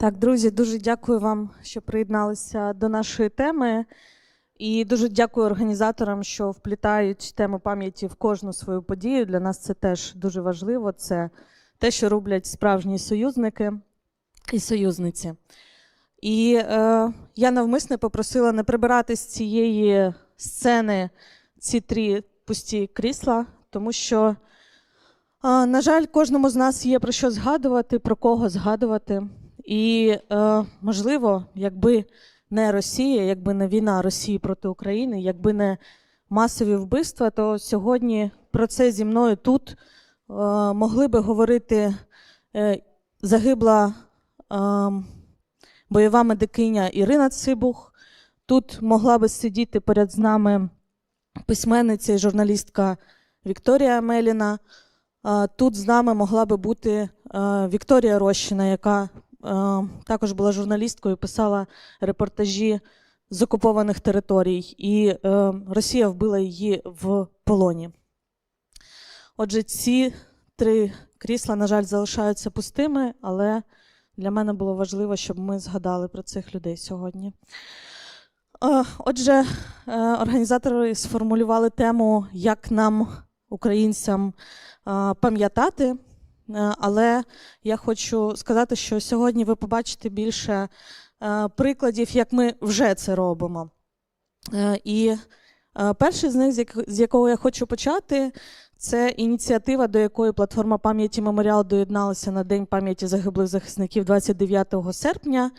Так, друзі, дуже дякую вам, що приєдналися до нашої теми. І дуже дякую організаторам, що вплітають тему пам'яті в кожну свою подію. Для нас це теж дуже важливо. Це те, що роблять справжні союзники і союзниці. І е, я навмисне попросила не прибирати з цієї сцени ці три пусті крісла, тому що, е, на жаль, кожному з нас є про що згадувати, про кого згадувати. І, е, можливо, якби не Росія, якби не війна Росії проти України, якби не масові вбивства, то сьогодні про це зі мною тут е, могли би говорити е, загибла бойова медикиня Ірина Цибух. Тут могла би сидіти поряд з нами письменниця і журналістка Вікторія Меліна. Тут з нами могла би бути Вікторія Рощина, яка також була журналісткою, писала репортажі з окупованих територій, і е, Росія вбила її в полоні. Отже, ці три крісла, на жаль, залишаються пустими, але для мене було важливо, щоб ми згадали про цих людей сьогодні. Е, Отже, е, організатори сформулювали тему, як нам, українцям, е, пам'ятати. Е, Але я хочу сказати, що сьогодні ви побачите більше е, прикладів, як ми вже це робимо. Е, І перший з них, з якого я хочу почати, це ініціатива, до якої платформа пам'яті Меморіал доєдналася на День пам'яті загиблих захисників 29 серпня.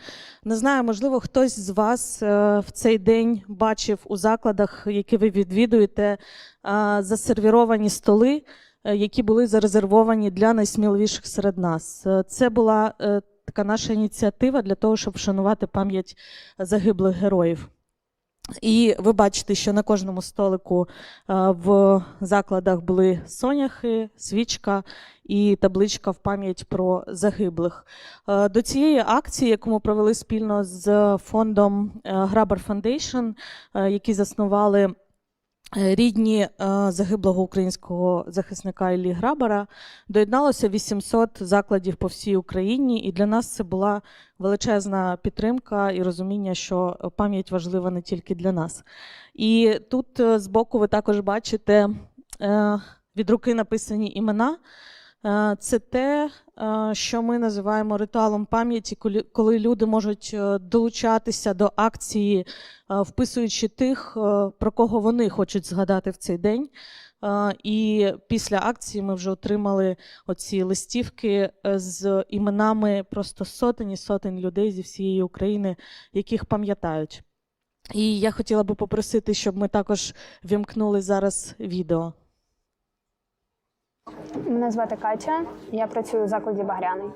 Не знаю, можливо, хтось з вас в цей день бачив у закладах, які ви відвідуєте, засервіровані столи, які були зарезервовані для найсміливіших серед нас. Е, Це була е, така наша ініціатива для того, щоб вшанувати пам'ять загиблих героїв. І ви бачите, що на кожному столику е, в закладах були соняхи, свічка і табличка в пам'ять про загиблих. Е, До цієї акції, яку ми провели спільно з фондом е, Foundation, е, які заснували е, рідні е, загиблого українського захисника Іллі Грабара, доєдналося 800 закладів по всій Україні, і для нас це була величезна підтримка і розуміння, що пам'ять важлива не тільки для нас. І тут е, збоку ви також бачите е, від руки написані імена. Е, Це те, е, що ми називаємо ритуалом пам'яті, коли- люди можуть е, долучатися до акції, вписуючи тих, про кого вони хочуть згадати в цей день. І після акції ми вже отримали оці листівки з іменами просто сотень і сотень людей зі всієї України, яких пам'ятають. І я хотіла би попросити, щоб ми також вімкнули зараз відео. Мене звати Катя, я працюю у закладі Багряний.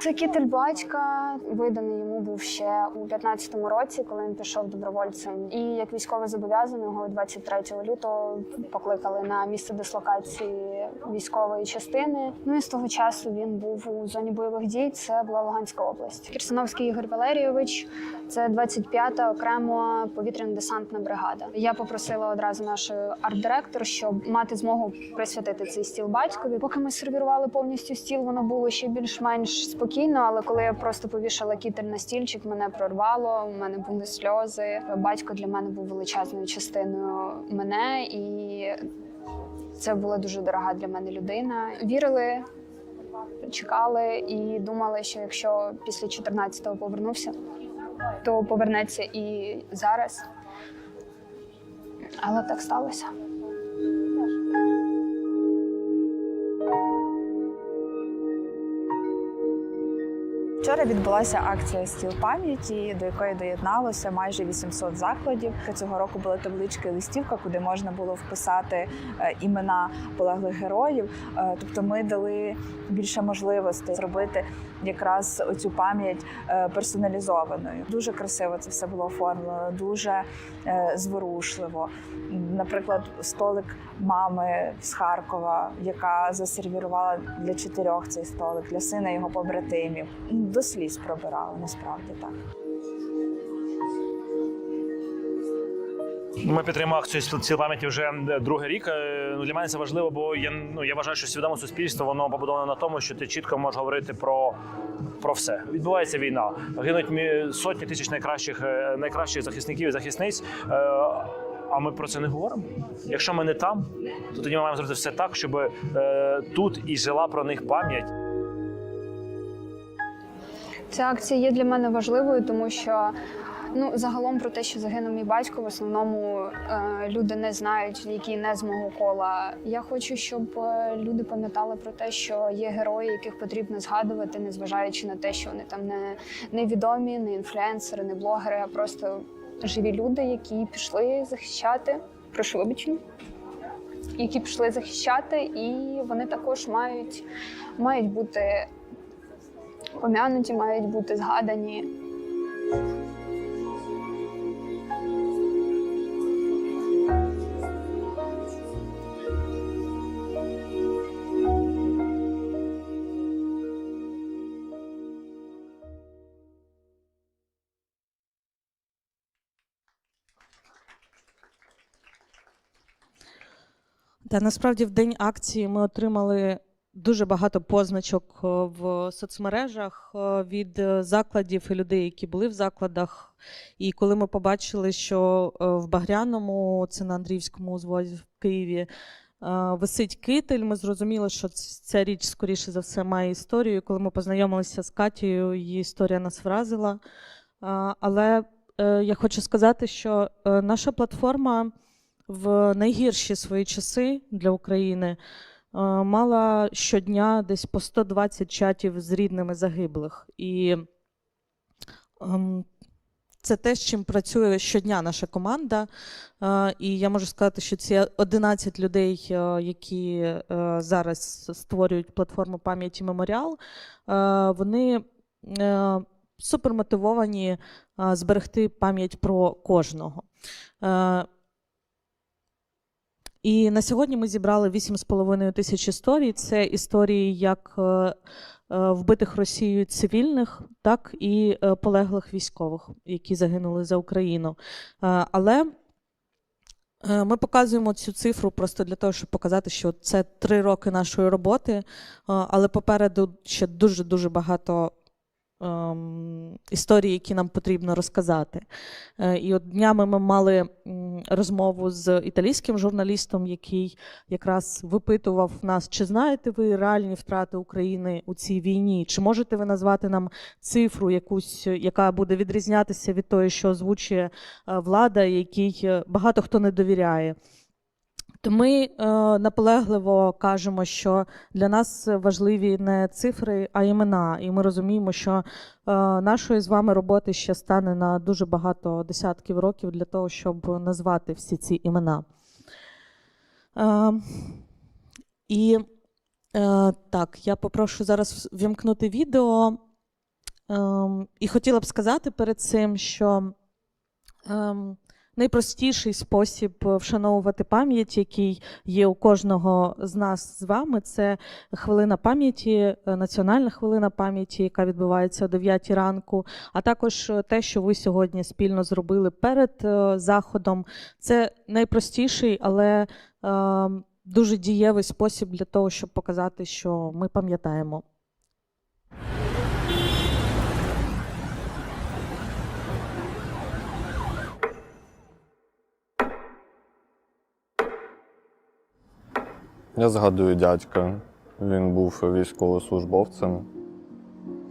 Це кітель батька. Виданий йому був ще у 15-му році, коли він пішов добровольцем. І як військово зобов'язаного 23 лютого покликали на місце дислокації військової частини. Ну і з того часу він був у зоні бойових дій. Це була Луганська область. Кірсановський Ігор Валерійович. Це 25-та окремо повітряно-десантна бригада. Я попросила одразу нашу арт-директор, щоб мати змогу присвятити цей стіл батькові. Поки ми сервірували повністю стіл, воно було ще більш-менш спокійно. Але коли я просто повішала кітель на стільчик, мене прорвало. У мене були сльози. Батько для мене був величезною частиною мене, і це була дуже дорога для мене людина. Вірили. Чекали і думали, що якщо після 14-го повернувся, то повернеться і зараз. Але так сталося. Вчора відбулася акція стіл пам'яті, до якої доєдналося майже 800 закладів. Цього року була табличка і листівка, куди можна було вписати е, імена полеглих героїв. Е, Тобто, ми дали більше можливостей зробити якраз оцю пам'ять е, персоналізованою. Дуже красиво це все було оформлено, дуже зворушливо. Наприклад, столик мами з Харкова, яка засервірувала для чотирьох цей столик, для сина його побратимів. До сліз пробирали, насправді так. Ми підтримуємо акцію «Стіл пам'яті вже другий рік. Е, Ну, для мене це важливо, бо я ну я вважаю, що свідоме суспільство воно побудоване на тому, що ти чітко можеш говорити про, про все. Відбувається війна, гинуть сотні тисяч найкращих е, найкращих захисників і захисниць. Е, А ми про це не говоримо. Якщо ми не там, то тоді ми маємо зробити все так, щоб е, тут і жила про них пам'ять. Ця акція є для мене важливою, тому що ну загалом про те, що загинув мій батько, в основному е, люди не знають, які не з мого кола. Я хочу, щоб е, люди пам'ятали про те, що є герої, яких потрібно згадувати, незважаючи на те, що вони там не, відомі, не інфлюенсери, не блогери, а просто живі люди, які пішли захищати. Прошу вибачення. Які пішли захищати, і вони також мають, мають бути пом'януті, мають бути згадані. Та насправді в день акції ми отримали дуже багато позначок е, в соцмережах е, від е, закладів і людей, які були в закладах. І коли ми побачили, що в Багряному, це на Андріївському узвозі в Києві, висить китель, ми зрозуміли, що ця річ, скоріше за все, має історію. Коли ми познайомилися з Катією, її історія нас вразила. Але я хочу сказати, що наша платформа в найгірші свої часи для України мала щодня десь по 120 чатів з рідними загиблих. І ем, це те, з чим працює щодня наша команда. Е, І я можу сказати, що ці 11 людей, е, які е, зараз створюють платформу пам'яті Меморіал, е, вони е, супермотивовані е, зберегти пам'ять про кожного. І на сьогодні ми зібрали 8,5 тисяч історій. Це історії як е, е, вбитих Росією цивільних, так і е, полеглих військових, які загинули за Україну. Але ми показуємо цю цифру просто для того, щоб показати, що це три роки нашої роботи, але попереду ще дуже дуже багато. Ем, Історії, які нам потрібно розказати. Е, І от днями ми мали розмову з італійським журналістом, який якраз випитував нас, чи знаєте ви реальні втрати України у цій війні? Чи можете ви назвати нам цифру, якусь, яка буде відрізнятися від тої, що озвучує е, влада, якій е, багато хто не довіряє? То ми е, наполегливо кажемо, що для нас важливі не цифри, а імена. І ми розуміємо, що е, нашої з вами роботи ще стане на дуже багато десятків років для того, щоб назвати всі ці імена. Е, і е, так, я попрошу зараз вімкнути відео. Ем, і хотіла б сказати перед цим, що ем, найпростіший спосіб вшановувати пам'ять, який є у кожного з нас з вами, це хвилина пам'яті, е, національна хвилина пам'яті, яка відбувається о 9 ранку, а також е, те, що ви сьогодні спільно зробили перед е, заходом. Це найпростіший, але е, дуже дієвий спосіб для того, щоб показати, що ми пам'ятаємо. Я згадую дядька. Він був військовослужбовцем.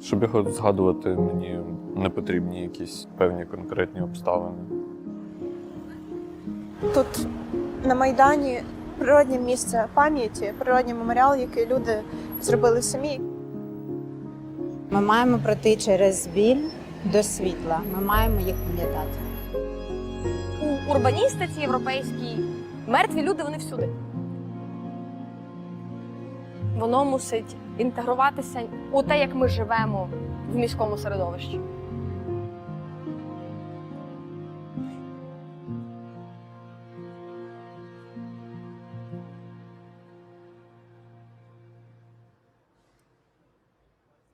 Щоб його згадувати, мені не потрібні якісь певні конкретні обставини. Тут на Майдані природне місце пам'яті, природній меморіал, який люди зробили самі. Ми маємо пройти через біль до світла. Ми маємо їх пам'ятати. у урбаністиці європейській мертві люди вони всюди. Воно мусить інтегруватися у те, як ми живемо в міському середовищі.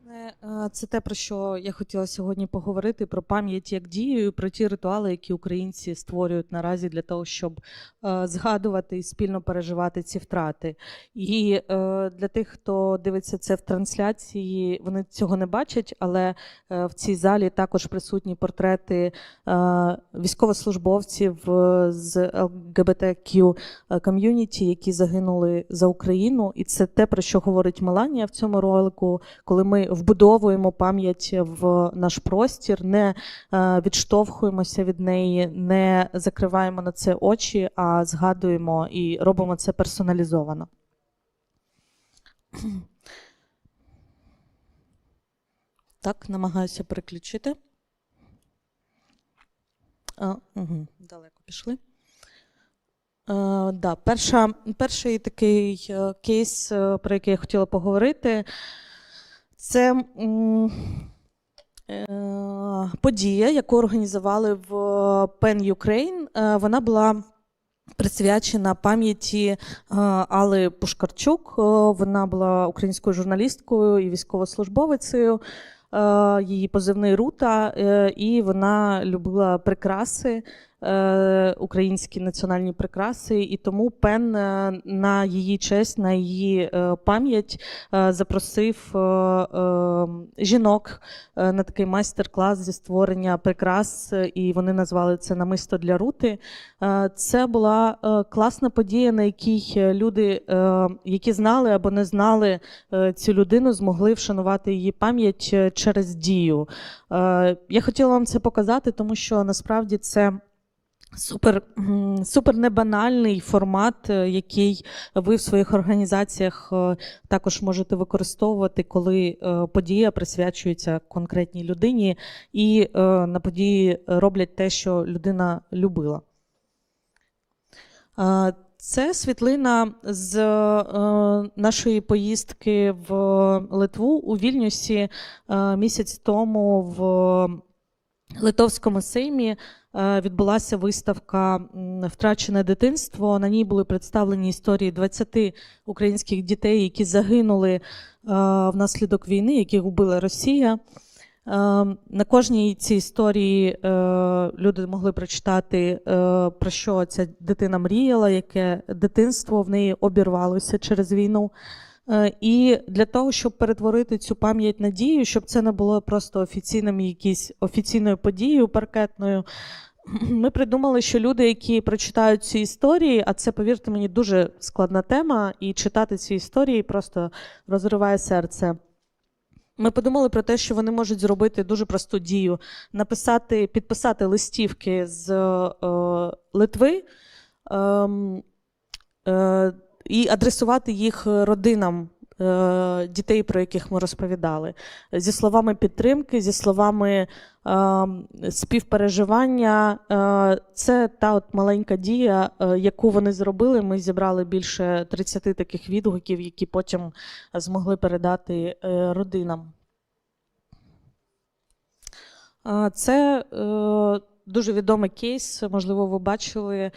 Е, е, це те, про що я хотіла сьогодні поговорити: про пам'ять як дію, про ті ритуали, які українці створюють наразі для того, щоб е, згадувати і спільно переживати ці втрати. І е, для тих, хто дивиться це в трансляції, вони цього не бачать, але е, в цій залі також присутні портрети військовослужбовців з ЛГБТQ ком'юніті, які загинули за Україну. І це те, про що говорить Меланія в цьому ролику, коли ми вбудовуємо пам'ять в наш простір, не е, відштовхуємося від неї, не закриваємо на це очі, а згадуємо і робимо це персоналізовано. Так, намагаюся переключити. А, угу, далеко пішли. Е, да, перша, перший такий е, кейс, е, про який я хотіла поговорити, це е, подія, яку організували в Pen Ukraine. Е, вона була присвячена пам'яті е, Алли Пушкарчук. Е, Вона була українською журналісткою і військовослужбовицею. Е, Її позивний Рута, е, і вона любила прикраси, е, українські національні прикраси, і тому Пен е, на її честь, на її е, пам'ять е, запросив е, е, жінок е, на такий майстер-клас зі створення прикрас, е, і вони назвали це намисто для рути. Е, Це була е, класна подія, на якій е, люди, е, які знали або не знали е, цю людину, змогли вшанувати її пам'ять е, через дію. Е, Я хотіла вам це показати, тому що насправді це. Супер, супер небанальний формат, е, який ви в своїх організаціях е, також можете використовувати, коли е, подія присвячується конкретній людині, і на події роблять те, що людина любила. Це світлина з нашої поїздки в Литву у Вільнюсі місяць тому в Литовському сеймі відбулася виставка Втрачене дитинство. На ній були представлені історії 20 українських дітей, які загинули е, внаслідок війни, яких вбила Росія. Е, На кожній цій історії е, люди могли прочитати, е, про що ця дитина мріяла, яке дитинство в неї обірвалося через війну. Е, І для того, щоб перетворити цю пам'ять на дію, щоб це не було просто офіційним якісь офіційною подією паркетною. Ми придумали, що люди, які прочитають ці історії, а це, повірте мені, дуже складна тема, і читати ці історії просто розриває серце. Ми подумали про те, що вони можуть зробити дуже просту дію: написати, підписати листівки з е, Литви. ем, е, і адресувати їх родинам е, дітей, про яких ми розповідали, зі словами підтримки, зі словами е, співпереживання. Е, це та от маленька дія, е, яку вони зробили. Ми зібрали більше 30 таких відгуків, які потім змогли передати е, родинам. Е, Це е, дуже відомий кейс, можливо, ви бачили.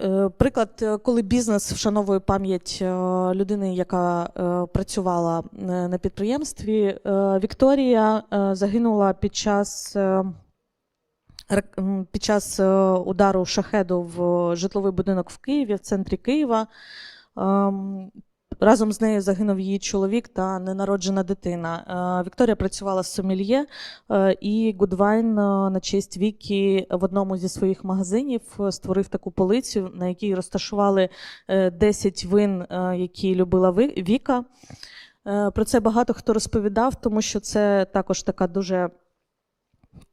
Е, Приклад, е, коли бізнес вшановує пам'ять е, людини, яка працювала на підприємстві, Вікторія загинула під час, під час удару шахеду в житловий будинок в Києві, в центрі Києва. Разом з нею загинув її чоловік та ненароджена дитина. Е, Вікторія працювала з сомельє, е, і Гудвайн е, на честь Вікі в одному зі своїх магазинів створив таку полицю, на якій розташували е, 10 вин, які любила Віка. Про це багато хто розповідав, тому що це також така дуже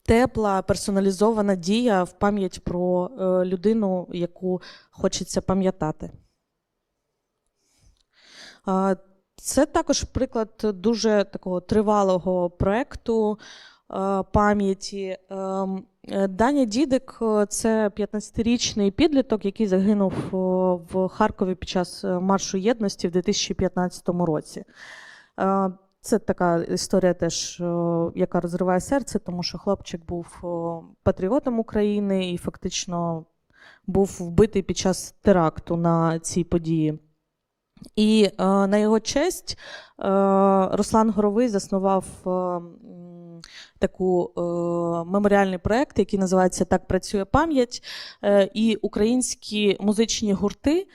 тепла, персоналізована дія в пам'ять про людину, яку хочеться пам'ятати. Це також приклад дуже такого тривалого проекту пам'яті. Ем, е, Даня Дідик е, це 15-річний підліток, який загинув в Харкові під час е, маршу єдності в 2015 році. Це така історія, теж, яка розриває серце, тому що хлопчик був патріотом України і фактично був вбитий під час теракту на цій події. І е, на його честь е, Руслан Горовий заснував е, таку е, меморіальний проект, який називається Так працює пам'ять. Е, і українські музичні гурти е,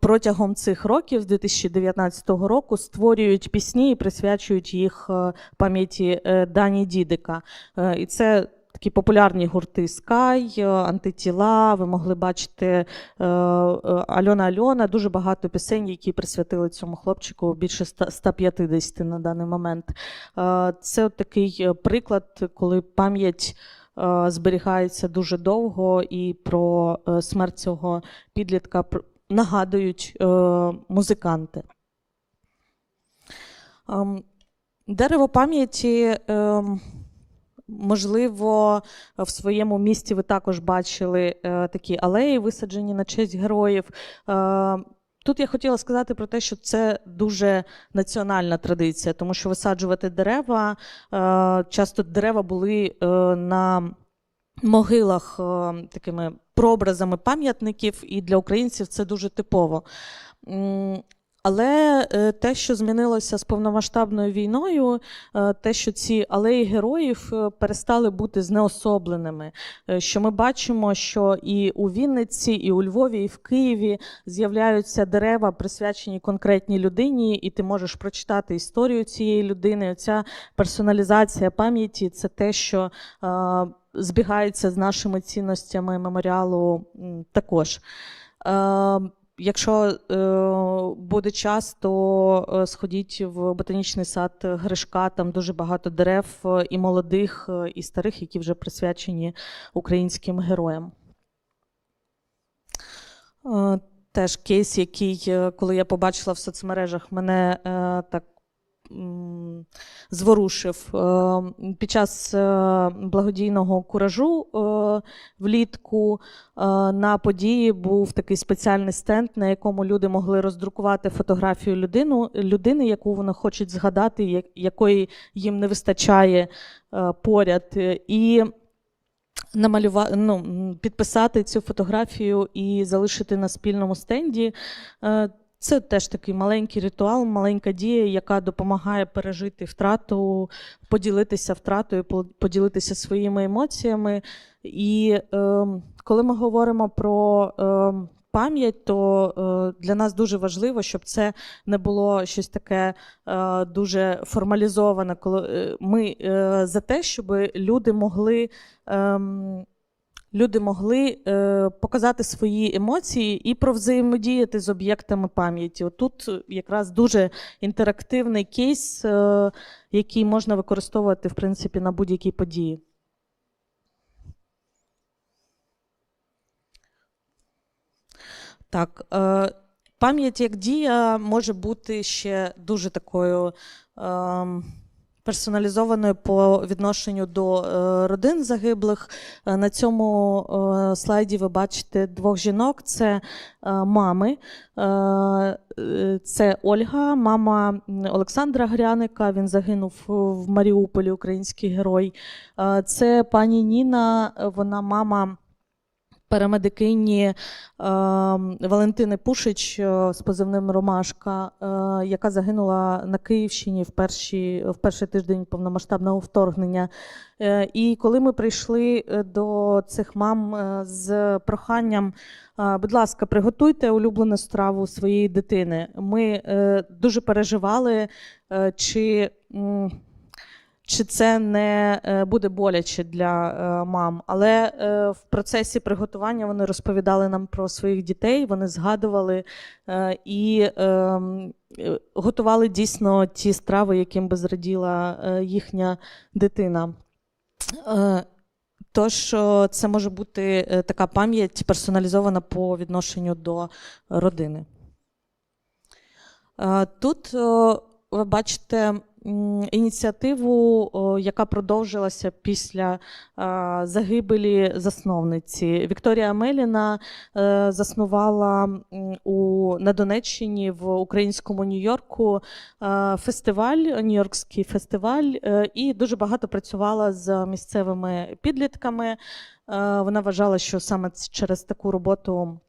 протягом цих років, з 2019 року, створюють пісні і присвячують їх е, пам'яті е, Дані Дідика. І це такі популярні гурти Sky, е, антитіла. Ви могли бачити е, е, Альона Альона. Дуже багато пісень, які присвятили цьому хлопчику більше 150 на даний момент. Це от такий приклад, коли пам'ять. Зберігається дуже довго, і про смерть цього підлітка нагадують музиканти. Ем, Дерево пам'яті ем, Можливо, в своєму місті ви також бачили е, такі алеї, висаджені на честь героїв. Е, тут я хотіла сказати про те, що це дуже національна традиція, тому що висаджувати дерева, е, часто дерева були на могилах такими прообразами пам'ятників, і для українців це дуже типово. Але е, те, що змінилося з повномасштабною війною, е, те, що ці алеї героїв е, перестали бути знеособленими. Що ми бачимо, що і у Вінниці, і у Львові, і в Києві з'являються дерева, присвячені конкретній людині, і ти можеш прочитати історію цієї людини. Ця персоналізація пам'яті це те, що збігається з нашими цінностями меморіалу також. Якщо е, буде час, то е, сходіть в ботанічний сад Гришка. Там дуже багато дерев е, і молодих, і старих, які вже присвячені українським героям. Теж кейс, який, коли я побачила в соцмережах, мене так зворушив. Е, Під час е, благодійного куражу е, влітку на події був такий спеціальний стенд, на якому люди могли роздрукувати фотографію людину, людини, яку вони хочуть згадати, якої їм не вистачає поряд. І намалюва... ну, підписати цю фотографію і залишити на спільному стенді. Е, Це теж такий маленький ритуал, маленька дія, яка допомагає пережити втрату, поділитися втратою, по- поділитися своїми емоціями. І е, коли ми говоримо про е, пам'ять, то е, для нас дуже важливо, щоб це не було щось таке е, дуже формалізоване. Коли е, ми е, за те, щоб люди могли. ем, Люди могли е, показати свої емоції і провзаємодіяти з об'єктами пам'яті. Отут якраз дуже інтерактивний кейс, е, який можна використовувати в принципі на будь-якій події. Так, е, пам'ять як дія може бути ще дуже такою ем, персоналізованою по відношенню до е, родин загиблих. Е, На цьому е, слайді ви бачите двох жінок: це мами. Це Ольга, мама Олександра Гряника. Він загинув в Маріуполі, український герой. Це пані Ніна, вона мама парамедикині е, Валентини Пушич е, з позивним Ромашка, е, яка загинула на Київщині в, перші, в перший тиждень повномасштабного вторгнення. І коли ми прийшли до цих мам з проханням, будь ласка, приготуйте улюблену страву своєї дитини. Ми дуже переживали, чи. Чи це не е, буде боляче для е, мам. Але е, в процесі приготування вони розповідали нам про своїх дітей, вони згадували і ем, готували дійсно ті страви, яким би зраділа їхня дитина. Тож це може бути така пам'ять персоналізована по відношенню до родини. Тут ви бачите ініціативу, яка продовжилася після е, загибелі засновниці. Вікторія Меліна е, заснувала у, на Донеччині в українському Нью-Йорку е, фестиваль, Нью-Йоркський фестиваль, і дуже багато працювала з місцевими підлітками. Вона вважала, що саме через таку роботу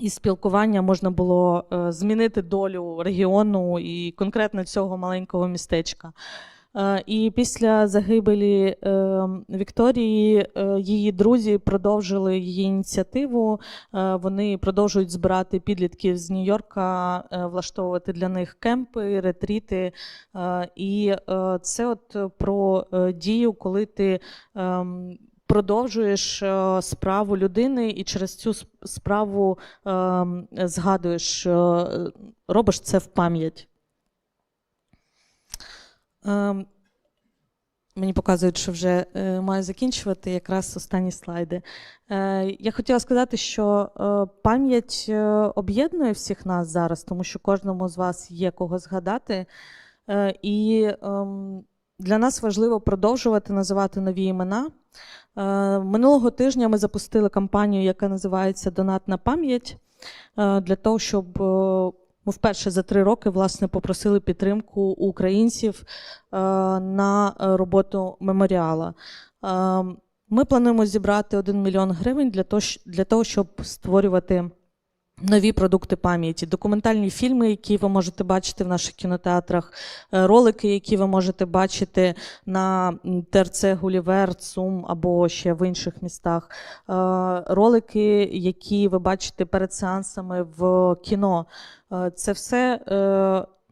і спілкування можна було е, змінити долю регіону і конкретно цього маленького містечка. Е, І після загибелі е, Вікторії її друзі продовжили її ініціативу. Вони продовжують збирати підлітків з Нью-Йорка, влаштовувати для них кемпи, ретріти. І це от про дію, коли ти ем, продовжуєш е, справу людини і через цю справу ем, згадуєш, е, робиш це в пам'ять. Мені показують, що вже е, маю закінчувати якраз останні слайди. Е, я хотіла сказати, що е, пам'ять е, об'єднує всіх нас зараз, тому що кожному з вас є кого згадати. Е, і ем, для нас важливо продовжувати називати нові імена. Е, минулого тижня ми запустили кампанію, яка називається Донат на пам'ять, е, для того, щоб е, ми вперше за три роки власне попросили підтримку українців на роботу меморіала. Ми плануємо зібрати 1 мільйон гривень для того, щоб створювати нові продукти пам'яті, документальні фільми, які ви можете бачити в наших кінотеатрах, е, ролики, які ви можете бачити на ТРЦ Гулівер, ЦУМ або ще в інших містах, е, ролики, які ви бачите перед сеансами в кіно. Е, Це все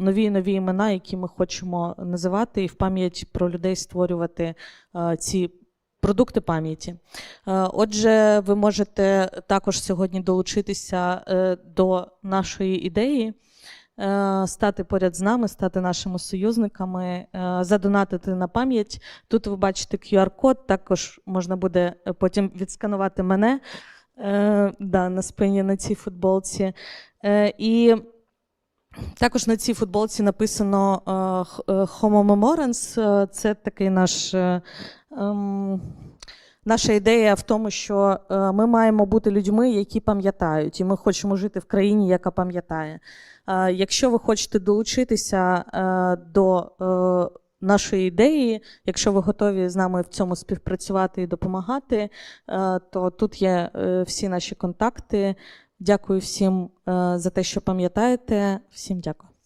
нові нові імена, які ми хочемо називати, і в пам'ять про людей створювати ці продукти пам'яті. Е, Отже, ви можете також сьогодні долучитися е, до нашої ідеї. е, Стати поряд з нами, стати нашими союзниками, задонатити на пам'ять. Тут ви бачите QR-код, також можна буде потім відсканувати мене да, на спині на цій футболці. І також на цій футболці написано Homo Memorans. Це такий наш. Ем, Наша ідея в тому, що е, ми маємо бути людьми, які пам'ятають, і ми хочемо жити в країні, яка пам'ятає. Е, Якщо ви хочете долучитися е, до нашої ідеї, якщо ви готові з нами в цьому співпрацювати і допомагати, то тут є всі наші контакти. Дякую всім за те, що пам'ятаєте. Всім дякую.